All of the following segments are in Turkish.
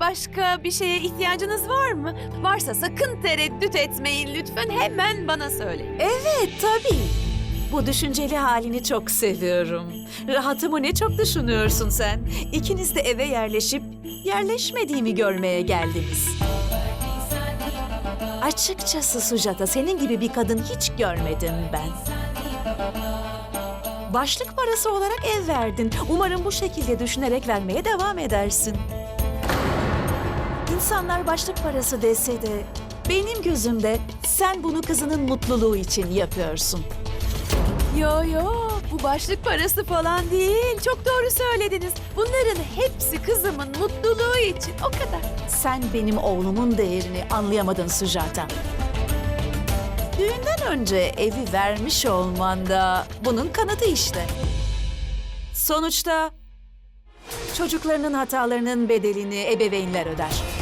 başka bir şeye ihtiyacınız var mı? Varsa sakın tereddüt etmeyin lütfen hemen bana söyleyin. Evet tabii. Bu düşünceli halini çok seviyorum. Rahatımı ne çok düşünüyorsun sen. İkiniz de eve yerleşip yerleşmediğimi görmeye geldiniz. Açıkçası Sujata senin gibi bir kadın hiç görmedim ben. Başlık parası olarak ev verdin. Umarım bu şekilde düşünerek vermeye devam edersin. İnsanlar başlık parası dese de benim gözümde sen bunu kızının mutluluğu için yapıyorsun. Yo yo bu başlık parası falan değil. Çok doğru söylediniz. Bunların hepsi kızımın mutluluğu için o kadar. Sen benim oğlumun değerini anlayamadın Sujata. Düğünden önce evi vermiş olman da bunun kanıtı işte. Sonuçta çocuklarının hatalarının bedelini ebeveynler öder.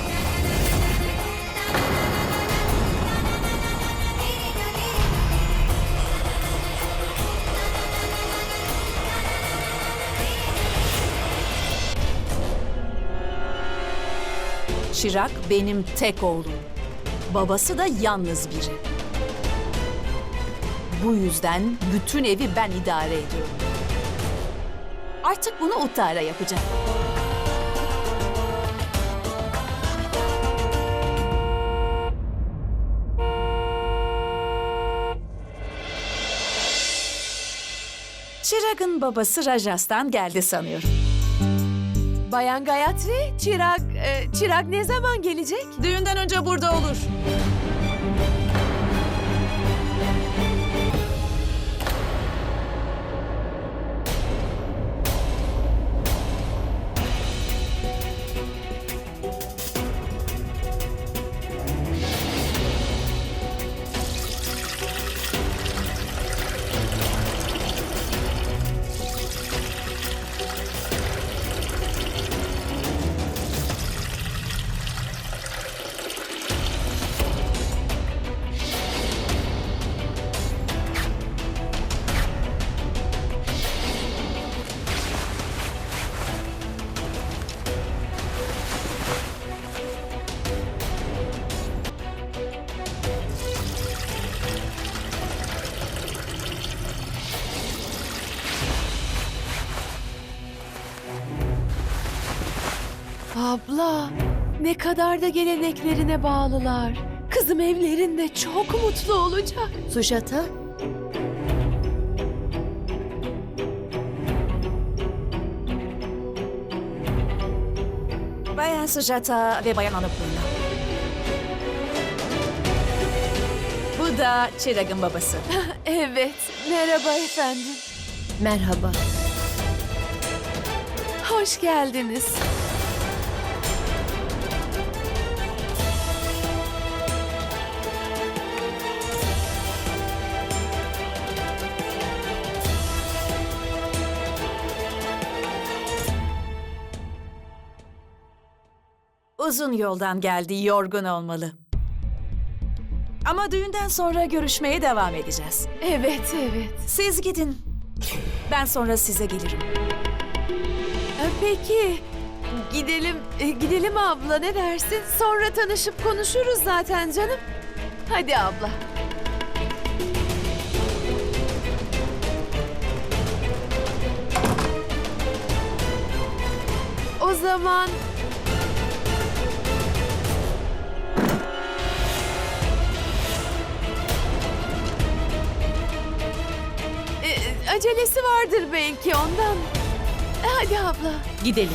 Şirak benim tek oğlum. Babası da yalnız biri. Bu yüzden bütün evi ben idare ediyorum. Artık bunu Uttara yapacak. Çırag'ın babası Rajas'tan geldi sanıyorum. Bayan Gayatri, Çirag, e, Çirag ne zaman gelecek? Düğünden önce burada olur. Abla, ne kadar da geleneklerine bağlılar. Kızım evlerinde çok mutlu olacak. Sujata? Bayan Sujata ve Bayan Annapurna. Bu da Çırag'ın babası. Evet, merhaba efendim. Merhaba. Hoş geldiniz. Uzun yoldan geldi, yorgun olmalı. Ama düğünden sonra görüşmeye devam edeceğiz. Evet, evet. Siz gidin. Ben sonra size gelirim. E, Peki, gidelim, e, gidelim abla ne dersin? Sonra tanışıp konuşuruz zaten canım. Hadi abla. O zaman acelesi vardır belki ondan. E, Hadi abla. Gidelim.